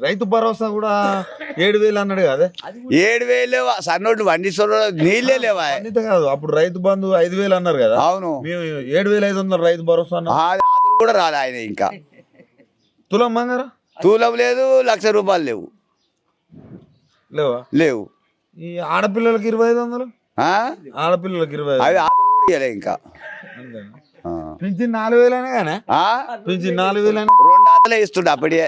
రైతు భరోసా కూడా ఏడు వేలు అన్నాడు కదా ఏడు వేలు సన్నోళ్ళు పండిస్తున్నారు నీళ్ళే లేవా? అంతే కాదు. అప్పుడు రైతు బంధు ఐదు వేలు అన్నారు కదా. అవును. మేము ఏడు వేల ఐదు వందలు రైతు భరోసా కూడా రాలే ఆయన ఇంకా. తులం మంగారా తూలం లేదు లక్ష రూపాయలు లేవు. లేవా? లేవు. ఈ ఆడపిల్లలకి ఇరవై ఐదు వందలు? ఆ? ఆడపిల్లలకి ఇరవై ఐదు అవి ఆతులు కూడా ఇంకా. అంతేనా? ఆ. పింఛన్ నాలుగు వేలనే కానీ ఆ? పింఛన్ నాలుగు వేలనే రెండు ఆతలే ఇస్తుండే అప్పుడే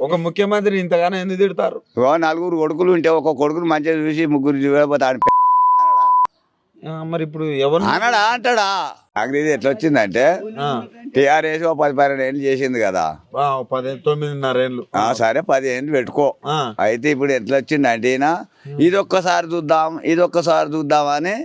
ఒక ముఖ్యమంత్రి ఇంతగానో ఎందుకు తిడతారు? ఓ నలుగురు కొడుకులు ఉంటే ఒక కొడుకును మంచిగా చూసి ముగ్గురు చూడబోతా అని అనడా ఆ, మరి ఇప్పుడు ఎవరు అనడా అంటాడా? నాకు ఇది ఎట్లా వచ్చిందంటే ఆ, టీఆర్ఎస్ ఓ పది పన్నెండు ఏళ్ళు చేసింది కదా. ఆ, పది తొమ్మిదిన్నర ఏళ్ళు. ఆ, సరే పది ఏళ్ళు పెట్టుకో. ఆ, అయితే ఇప్పుడు ఎట్లా వచ్చిందంటే ఈయన ఇది ఒక్కసారి చూద్దాం ఇది ఒక్కసారి చూద్దాం అని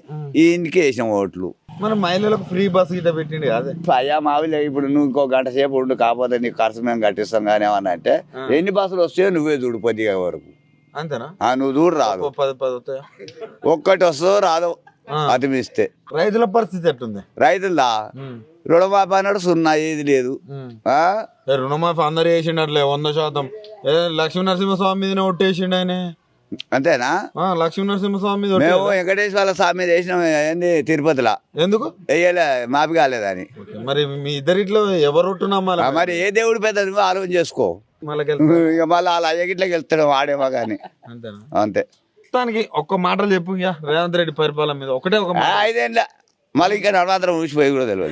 ఈయనకి వేసాం ఓట్లు. మరి మహిళలకు ఫ్రీ బస్ గిట్ట పెట్టిండు అదే. అయ్యా మావిలే ఇప్పుడు నువ్వు ఇంకో గంట సేపు ఉండు కాకపోతే నీకు ఖర్చు మేము కట్టిస్తాం కానీ ఏమన్నా అంటే ఎన్ని బస్సులు వస్తాయో నువ్వే చూడు కొద్దిగా వరకు. అంతేనా? నువ్వు చూడు రాదు. పది పది వస్తాయా? ఒక్కటి వస్తుందో రాదు. అతిమిస్తే. రైతుల పరిస్థితి ఎట్టుంది? రైతుల్లా? ఉమ్, రుణమాఫీ అన్నాడు సున్నా ఏది లేదు. రుణమాఫీ అందరు వేసిండట్లే వంద శాతం. లక్ష్మీ నరసింహస్వామి మీదనే ఒట్టేసిండు ఆయన. అంతేనా? లక్ష్మీ నరసింహస్వామి మీద మేము. వెంకటేశ్వర స్వామి వేసినాం ఏంది తిరుపతిలో. ఎందుకు? వేయలే మాపి కాలేదని మరి మీ ఇద్దరిట్లో ఎవరు మరి ఏ దేవుడు పెద్ద నువ్వు ఆలోచన చేసుకో. మళ్ళీ మళ్ళీ అలా అయ్యగిట్లకి వెళ్తాడు వాడేమో కానీ అంతే. మొత్తానికి ఒక్క మాటలు చెప్పు ఇక రేవంత్ రెడ్డి పరిపాలన మీద. ఒకటే ఒక ఐదేళ్ళ మళ్ళీ ఇంకా నడమాత్రం ఊసిపోయి కూడా తెలియదు